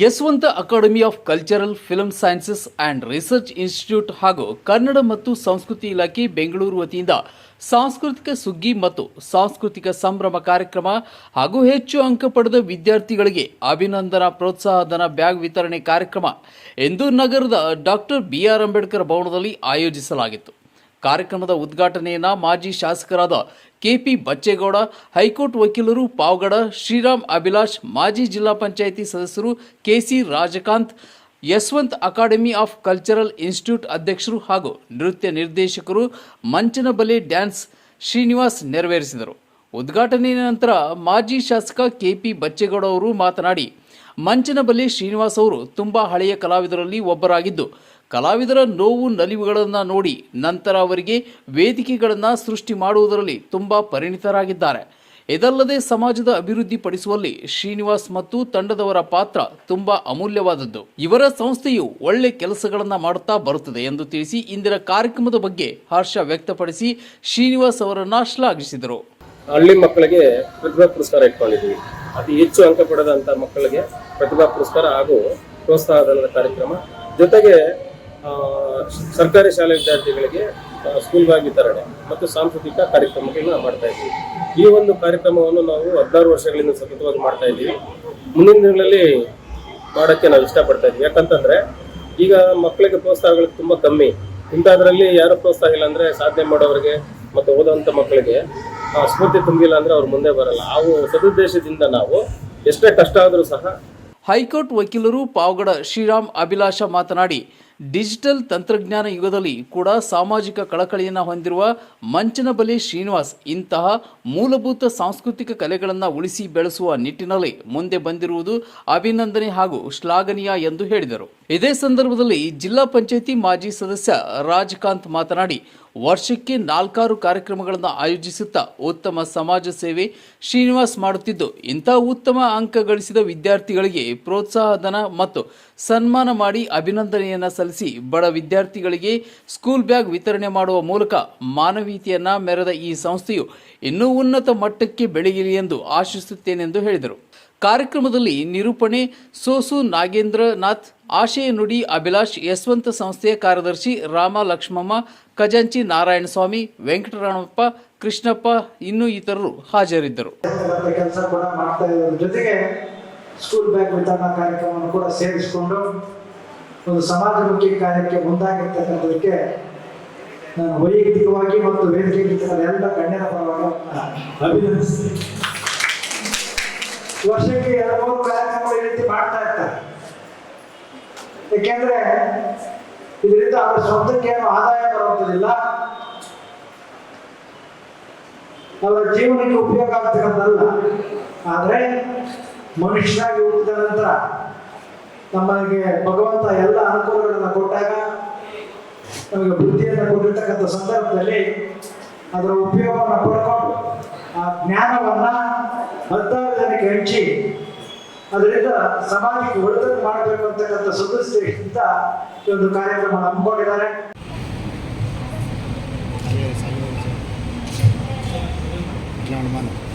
Yashwant academy of cultural film sciences and research institute ಹಾಗೂ ಕನ್ನಡ ಮತ್ತು ಸಂಸ್ಕೃತಿ ಇಲಾಖೆ ಬೆಂಗಳೂರು ವತಿಯಿಂದ ಸಾಂಸ್ಕೃತಿಕ ಸುಗ್ಗಿ ಮತ್ತು ಸಾಂಸ್ಕೃತಿಕ ಸಂಭ್ರಮ ಕಾರ್ಯಕ್ರಮ ಹಾಗೂ ಹೆಚ್ಚು ಅಂಕ ಪಡೆದ ವಿದ್ಯಾರ್ಥಿಗಳಿಗೆ ಅಭಿನಂದನಾ ಪ್ರೋತ್ಸಾಹಧನ ಬ್ಯಾಗ್ ವಿತರಣೆ ಕಾರ್ಯಕ್ರಮ ಎಂದು ನಗರದ ಡಾಕ್ಟರ್ ಬಿಆರ್ ಅಂಬೇಡ್ಕರ್ ಭವನದಲ್ಲಿ ಆಯೋಜಿಸಲಾಗಿತ್ತು. ಕಾರ್ಯಕ್ರಮದ ಉದ್ಘಾಟನೆಯನ್ನ ಮಾಜಿ ಶಾಸಕರಾದ ಕೆಪಿ ಬಚ್ಚೇಗೌಡ, ಹೈಕೋರ್ಟ್ ವಕೀಲರು ಪಾವಗಡ, ಶ್ರೀರಾಮ್ ಅಭಿಲಾಷ್, ಮಾಜಿ ಜಿಲ್ಲಾ ಪಂಚಾಯಿತಿ ಸದಸ್ಯರು KC Rajakanth Yashwant academy of cultural institute ಅಧ್ಯಕ್ಷರು ಹಾಗೂ ನೃತ್ಯ ನಿರ್ದೇಶಕರು ಮಂಚನಬಲೆ ಡ್ಯಾನ್ಸ್ ಶ್ರೀನಿವಾಸ್ ನೆರವೇರಿಸಿದರು. ಉದ್ಘಾಟನೆಯ ನಂತರ ಮಾಜಿ ಶಾಸಕ ಕೆಪಿ ಬಚ್ಚೇಗೌಡ ಅವರು ಮಾತನಾಡಿ ಮಂಚನಬಲ್ಲಿ ಶ್ರೀನಿವಾಸ್ ಅವರು ತುಂಬ ಹಳೆಯ ಕಲಾವಿದರಲ್ಲಿ ಒಬ್ಬರಾಗಿದ್ದು ಕಲಾವಿದರ ನೋವು ನಲಿವುಗಳನ್ನು ನೋಡಿ ನಂತರ ಅವರಿಗೆ ವೇದಿಕೆಗಳನ್ನು ಸೃಷ್ಟಿ ಮಾಡುವುದರಲ್ಲಿ ತುಂಬ ಪರಿಣಿತರಾಗಿದ್ದಾರೆ. ಇದಲ್ಲದೆ ಸಮಾಜದ ಅಭಿವೃದ್ಧಿ ಪಡಿಸುವಲ್ಲಿ ಶ್ರೀನಿವಾಸ್ ಮತ್ತು ತಂಡದವರ ಪಾತ್ರ ತುಂಬಾ ಅಮೂಲ್ಯವಾದದ್ದು. ಇವರ ಸಂಸ್ಥೆಯು ಒಳ್ಳೆ ಕೆಲಸಗಳನ್ನು ಮಾಡುತ್ತಾ ಬರುತ್ತದೆ ಎಂದು ತಿಳಿಸಿ ಇಂದಿನ ಕಾರ್ಯಕ್ರಮದ ಬಗ್ಗೆ ಹರ್ಷ ವ್ಯಕ್ತಪಡಿಸಿ ಶ್ರೀನಿವಾಸ್ ಅವರನ್ನ ಶ್ಲಾಘಿಸಿದರು. ಹಳ್ಳಿ ಮಕ್ಕಳಿಗೆ ಪ್ರತಿಭಾ ಪುರಸ್ಕಾರ ಇಟ್ಕೊಂಡಿದ್ದೀವಿ. ಅತಿ ಹೆಚ್ಚು ಅಂಕ ಮಕ್ಕಳಿಗೆ ಪ್ರತಿಭಾ ಪುರಸ್ಕಾರ ಹಾಗೂ ಪ್ರೋತ್ಸಾಹದ ಕಾರ್ಯಕ್ರಮ. ಜೊತೆಗೆ ಸರ್ಕಾರಿ ಶಾಲೆ ವಿದ್ಯಾರ್ಥಿಗಳಿಗೆ ಆ, ಸ್ಕೂಲ್ ಬ್ಯಾಗ್ ವಿತರಣೆ ಮತ್ತು ಸಾಂಸ್ಕೃತಿಕ ಕಾರ್ಯಕ್ರಮಗಳನ್ನ ಮಾಡ್ತಾ ಇದ್ದೀವಿ. ಈ ಒಂದು ಕಾರ್ಯಕ್ರಮವನ್ನು ನಾವು ಹದಿನಾರು ವರ್ಷಗಳಿಂದ ಸತತವಾಗಿ ಮಾಡ್ತಾ ಇದ್ದೀವಿ. ಮುಂದಿನ ದಿನಗಳಲ್ಲಿ ಮಾಡೋಕ್ಕೆ ನಾವು ಇಷ್ಟಪಡ್ತಾ ಇದ್ದೀವಿ. ಯಾಕಂತಂದ್ರೆ ಈಗ ಮಕ್ಕಳಿಗೆ ಪ್ರೋತ್ಸಾಹಗಳು ತುಂಬ ಕಮ್ಮಿ. ಇಂಥದ್ರಲ್ಲಿ ಯಾರು ಪ್ರೋತ್ಸಾಹ ಇಲ್ಲ ಅಂದ್ರೆ ಸಾಧನೆ ಮಾಡೋರಿಗೆ ಮತ್ತು ಓದುವಂಥ ಮಕ್ಕಳಿಗೆ ಆ, ಸ್ಫೂರ್ತಿ ತುಂಬಿಲ್ಲ ಅಂದ್ರೆ ಅವ್ರು ಮುಂದೆ ಬರಲ್ಲ. ಅವು ಸದುದ್ದೇಶದಿಂದ ನಾವು ಎಷ್ಟೇ ಕಷ್ಟ ಆದರೂ ಸಹ ಹೈಕೋರ್ಟ್ ವಕೀಲರು ಪಾವಗಡ ಶ್ರೀರಾಮ್ ಅಭಿಲಾಷ ಮಾತನಾಡಿ ಡಿಜಿಟಲ್ ತಂತ್ರಜ್ಞಾನ ಯುಗದಲ್ಲಿ ಕೂಡ ಸಾಮಾಜಿಕ ಕಳಕಳಿಯನ್ನು ಹೊಂದಿರುವ ಮಂಚನಬಲಿ ಶ್ರೀನಿವಾಸ್ ಇಂತಹ ಮೂಲಭೂತ ಸಾಂಸ್ಕೃತಿಕ ಕಲೆಗಳನ್ನು ಉಳಿಸಿ ಬೆಳೆಸುವ ನಿಟ್ಟಿನಲ್ಲಿ ಮುಂದೆ ಬಂದಿರುವುದು ಅಭಿನಂದನೆ ಹಾಗೂ ಶ್ಲಾಘನೀಯ ಎಂದು ಹೇಳಿದರು. ಇದೇ ಸಂದರ್ಭದಲ್ಲಿ ಜಿಲ್ಲಾ ಪಂಚಾಯಿತಿ ಮಾಜಿ ಸದಸ್ಯ ರಾಜಕಾಂತ್ ಮಾತನಾಡಿ, ವರ್ಷಕ್ಕೆ ನಾಲ್ಕಾರು ಕಾರ್ಯಕ್ರಮಗಳನ್ನು ಆಯೋಜಿಸುತ್ತಾ ಉತ್ತಮ ಸಮಾಜ ಸೇವೆ ಶ್ರೀನಿವಾಸ್ ಮಾಡುತ್ತಿದ್ದು, ಇಂಥ ಉತ್ತಮ ಅಂಕ ಗಳಿಸಿದ ವಿದ್ಯಾರ್ಥಿಗಳಿಗೆ ಪ್ರೋತ್ಸಾಹಧನ ಮತ್ತು ಸನ್ಮಾನ ಮಾಡಿ ಅಭಿನಂದನೆಯನ್ನ ಸಲ್ಲಿಸಿ ಬಡ ವಿದ್ಯಾರ್ಥಿಗಳಿಗೆ ಸ್ಕೂಲ್ ಬ್ಯಾಗ್ ವಿತರಣೆ ಮಾಡುವ ಮೂಲಕ ಮಾನವೀಯತೆಯನ್ನು ಮೆರೆದ ಈ ಸಂಸ್ಥೆಯು ಇನ್ನೂ ಉನ್ನತ ಮಟ್ಟಕ್ಕೆ ಬೆಳೆಯಲಿ ಎಂದು ಆಶಿಸುತ್ತೇನೆಂದು ಹೇಳಿದರು. ಕಾರ್ಯಕ್ರಮದಲ್ಲಿ ನಿರೂಪಣೆ, ಸೋಸು ನಾಗೇಂದ್ರನಾಥ್, ಆಶಯ ನುಡಿ ಅಭಿಲಾಷ್, ಯಶವಂತ ಸಂಸ್ಥೆಯ ಕಾರ್ಯದರ್ಶಿ ರಾಮ ಲಕ್ಷ್ಮಮ್ಮ, ಖಜಾಂಚಿ ನಾರಾಯಣಸ್ವಾಮಿ ವೆಂಕಟರಾಮಪ್ಪ ಕೃಷ್ಣಪ್ಪ ಇನ್ನೂ ಇತರರು ಹಾಜರಿದ್ದರು. ಜೊತೆಗೆ ಸ್ಕೂಲ್ ಬ್ಯಾಗ್ ವಿತರಣಾ ಕಾರ್ಯಕ್ರಮವನ್ನು ಕೂಡ ಸೇರಿಸಿಕೊಂಡು ಒಂದು ಸಮಾಜಮುಖಿ ಕಾರ್ಯಕ್ಕೆ ಮುಂದಾಗಿರ್ತಕ್ಕಂಥದಕ್ಕೆ ನಾನು ವೈಯಕ್ತಿಕವಾಗಿ ಮತ್ತು ವೇದಿಕೆ ಎಲ್ಲ ಗಣ್ಯರ ಪರವಾಗಿ ಅಭಿನಂದಿಸ್ತೀನಿ. ವರ್ಷಕ್ಕೆ ಎರಡು ಮೂರು ಕಾರ್ಯಕ್ರಮಗಳು ಈ ರೀತಿ ಮಾಡ್ತಾ ಇರ್ತಾರೆ. ಏಕೆಂದ್ರೆ ಇದರಿಂದ ಅವರ ಸ್ವಂತಕ್ಕೆ ಏನು ಆದಾಯ ಬರುವಂಥದ್ದಿಲ್ಲ ಅವರ ಜೀವನಕ್ಕೆ ಉಪಯೋಗ ಆಗ್ತಕ್ಕಂಥದ್ದಲ್ಲ. ಆದರೆ ಮನುಷ್ಯನಾಗಿ ಹುಟ್ಟಿದ ನಂತರ ನಮಗೆ ಭಗವಂತ ಎಲ್ಲ ಅನುಕೂಲಗಳನ್ನು ಕೊಟ್ಟಾಗ ನಮಗೆ ಬುದ್ಧಿಯನ್ನು ಕೊಟ್ಟಿರ್ತಕ್ಕಂಥ ಸಂದರ್ಭದಲ್ಲಿ ಅದರ ಉಪಯೋಗವನ್ನು ಪಡ್ಕೊಂಡು ಆ ಜ್ಞಾನವನ್ನ ಹತ್ತಾರು ಜನಕ್ಕೆ ಹಂಚಿ ಅದರಿಂದ ಸಮಾಜಕ್ಕೆ ಒಳ್ಳೆದನ್ನು ಮಾಡಬೇಕು ಅಂತಕ್ಕಂಥ ಸದಸ್ಯರಿಂದ ಈ ಒಂದು ಕಾರ್ಯಕ್ರಮ Jangan mana.